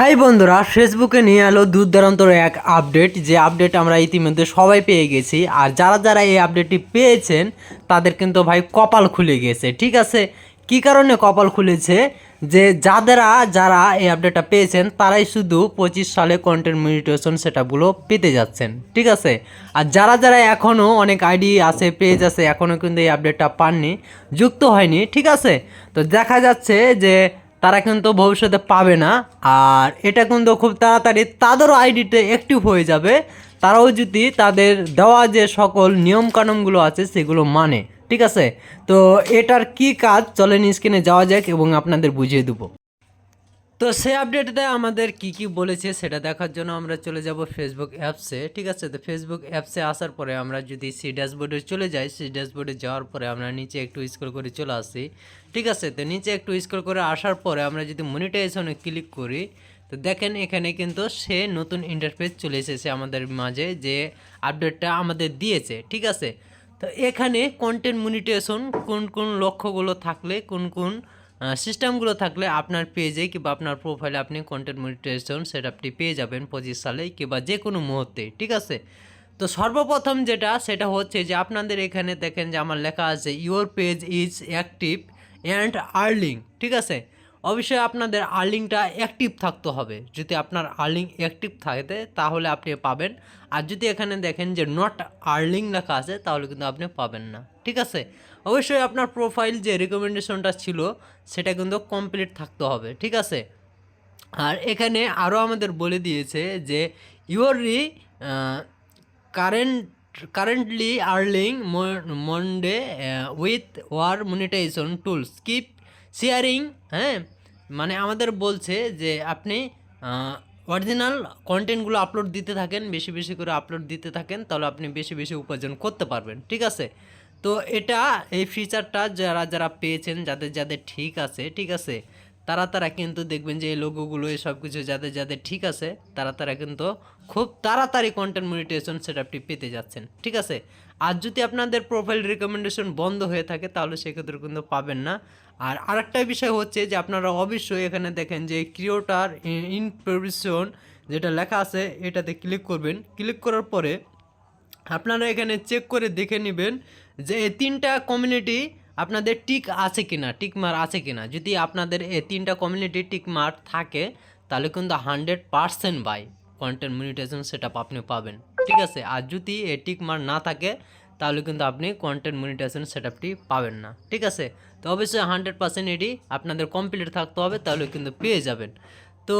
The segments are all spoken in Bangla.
হাই বন্ধুরা, ফেসবুকে নিয়ে এলো দূর দূরান্তর এক আপডেট, যে আপডেট আমরা ইতিমধ্যে সবাই পেয়ে গেছি। আর যারা যারা এই আপডেটটি পেয়েছেন, তাদের কিন্তু ভাই কপাল খুলে গেছে, ঠিক আছে? কি কারণে কপাল খুলেছে? যে যাদেরা, যারা এই আপডেটটা পেয়েছেন, তারাই শুধু পঁচিশ সালে কন্টেন্ট মিডিটেশন সেটাগুলো পেতে যাচ্ছেন, ঠিক আছে? আর যারা যারা এখনও অনেক আইডি আছে পেজ আছে এখনও কিন্তু এই আপডেটটা পাননি, যুক্ত হয়নি, ঠিক আছে? তো দেখা যাচ্ছে যে তারা কিন্তু ভবিষ্যতে পাবে না। আর এটা কিন্তু খুব তাড়াতাড়ি তাদেরও আইডিতে অ্যাক্টিভ হয়ে যাবে। তারাও যদি তাদের দেওয়া যে সকল নিয়মকানুনগুলো আছে, সেগুলো মানে। ঠিক আছে? তো এটার কি কাজ? চলেন স্ক্রিনে যাওয়া যাক এবং আপনাদের বুঝিয়ে দেবো। তো সেই আপডেটে আমাদের কি কি বলেছে সেটা দেখার জন্য আমরা চলে যাব ফেসবুক অ্যাপসে ঠিক আছে? তো ফেসবুক অ্যাপসে আসার পরে আমরা যদি সি ড্যাশবোর্ডে চলে যাই সি ড্যাশবোর্ডে যাওয়ার পরে আমরা নিচে একটু স্ক্রল করে চলে আসি, ঠিক আছে? তো নিচে একটু স্ক্রল করে আসার পরে আমরা যদি মনিটাইজেশনে ক্লিক করি, তো দেখেন এখানে কিন্তু সে নতুন ইন্টারফেস চলে এসেছে আমাদের মাঝে যে আপডেটটা আমাদের দিয়েছে, ঠিক আছে? তো এখানে কন্টেন্ট মনিটেশন কোন কোন লক্ষ্যগুলো থাকলে, কোন কোন সিস্টেমগুলো থাকলে আপনার পেজে কিংবা আপনার প্রোফাইলে আপনি কন্টেন্ট মনিটাইজেশন সেটআপটি পেয়ে যাবেন পঁচিশ সালে কিংবা যে কোনো মুহূর্তে, ঠিক আছে? তো সর্বপ্রথম যেটা, সেটা হচ্ছে যে আপনাদের এখানে দেখেন যে আমার লেখা আছে your page is active and earning ঠিক আছে? অবশ্যই আপনাদের আর্লিংটা অ্যাক্টিভ থাকতে হবে। যদি আপনার আর্লিং অ্যাক্টিভ থাকে, তাহলে আপনি পাবেন। আর যদি এখানে দেখেন যে নট আর্লিং লেখা আছে, তাহলে কিন্তু আপনি পাবেন না, ঠিক আছে? অবশ্যই আপনার প্রোফাইল যে রেকমেন্ডেশনটা ছিল, সেটা কিন্তু কমপ্লিট থাকতে হবে, ঠিক আছে? আর এখানে আরও আমাদের বলে দিয়েছে যে your re current currently earning money with our monetization tools keep sharing হ্যাঁ? মানে আমাদের বলছে যে, আপনি অরিজিনাল কন্টেন্টগুলো আপলোড দিতে থাকেন, বেশি বেশি করে আপলোড দিতে থাকেন, তাহলে আপনি বেশি বেশি উপার্জন করতে পারবেন, ঠিক আছে? তো এটা এই ফিচারটা যারা যারা পেয়েছেন, যাদের যাদের ঠিক আছে ঠিক আছে, তারা তারা কিন্তু দেখবেন যে এই লোগোগুলো এই সব কিছু যাদের যাদের ঠিক আছে, তারা তারা কিন্তু খুব তাড়াতাড়ি কন্টেন্ট মনিটাইজেশন সেটআপটি পেতে যাচ্ছেন, ঠিক আছে? আর যদি আপনাদের প্রোফাইল রিকমেন্ডেশন বন্ধ হয়ে থাকে, তাহলে সেক্ষেত্রে কিন্তু পাবেন না। আর আরেকটা বিষয় হচ্ছে যে আপনারা অবশ্যই এখানে দেখেন যে ক্রিয়েটার ইনফরমেশন যেটা লেখা আছে, এটাতে ক্লিক করবেন। ক্লিক করার পরে আপনারা এখানে চেক করে দেখে নেবেন যে এই তিনটা কমিউনিটি আপনাদের টিক আছে কিনা টিক মার আছে কিনা। যদি আপনাদের এই তিনটা কমিউনিটি টিক মার থাকে, তাহলে কিন্তু hundred percent by content monetization সেটা আপনি পাবেন। ঠিক আছে? আর যদি এই টিক মার না থাকে, তাহলে কিন্তু আপনি কন্টেন্ট মনিটাইজেশন সেটআপটি পাবেন না। ঠিক আছে? তো অবশ্যই হান্ড্রেড পার্সেন্ট এটি আপনাদের কমপ্লিট থাকতে হবে, তাহলে কিন্তু পেয়ে যাবেন। তো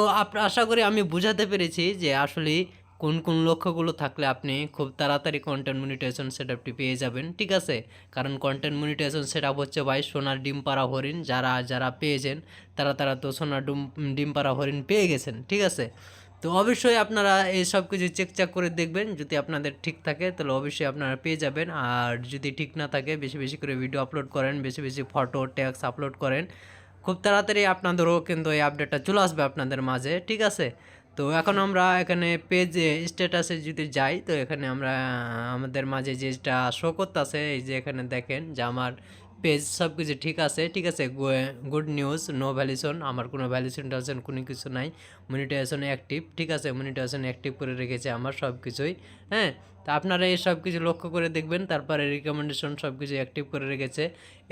আশা করি আমি বুঝাতে পেরেছি যে আসলে কোন কোন লক্ষ্যগুলো থাকলে আপনি খুব তাড়াতাড়ি কন্টেন্ট মনিটাইজেশন সেটআপটি পেয়ে যাবেন, ঠিক আছে? কারণ কন্টেন্ট মনিটাইজেশন সেটআপ হচ্ছে ভাই সোনার ডিম পাড়া হরিণ, যারা যারা পেয়েছেন, তারা তারা তো সোনার ডিম ডিম পাড়া হরিণ পেয়ে গেছেন, ঠিক আছে? তো অবশ্যই আপনারা এই সব কিছু চেক চেক করে দেখবেন, যদি আপনাদের ঠিক থাকে, তাহলে অবশ্যই আপনারা পেয়ে যাবেন। আর যদি ঠিক না থাকে, বেশি বেশি করে ভিডিও আপলোড করেন, বেশি বেশি ফটো ট্যাক্স আপলোড করেন। খুব তাড়াতাড়ি আপনাদেরও কিন্তু এই আপডেটটা চলে আসবে আপনাদের মাঝে, ঠিক আছে? তো এখন আমরা এখানে পেজে স্ট্যাটাসে যদি যাই, তো এখানে আমরা, আমাদের মাঝে যেটা শো করতেছে, এই যে এখানে দেখেন যে আমার পেজ সব কিছু ঠিক আছে ঠিক আছে গুড নিউজ নো ভ্যালিউশন আমার কোনো ভ্যালিউশন টালুশন কোনো কিছু নাই মনিটাইজেশন অ্যাক্টিভ ঠিক আছে মনিটাইজেশন অ্যাক্টিভ করে রেখেছে আমার সব কিছুই হ্যাঁ তা আপনারা এই সব কিছু লক্ষ্য করে দেখবেন, তারপরে রিকমেন্ডেশন সব কিছু অ্যাক্টিভ করে রেখেছে,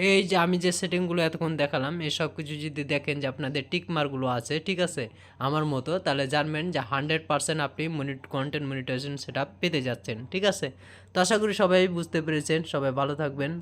এই যে আমি যে সেটিংগুলো এতক্ষণ দেখালাম, এই সব কিছু যদি দেখেন যে আপনাদের টিক মার্কগুলো আছে, ঠিক আছে, আমার মতো, তাহলে জানবেন যে হান্ড্রেড পার্সেন্ট আপনি মনিট কন্টেন্ট মনিটাইজেশন সেটা পেতে যাচ্ছেন, ঠিক আছে, তো আশা করি সবাই বুঝতে পেরেছেন, সবাই ভালো থাকবেন।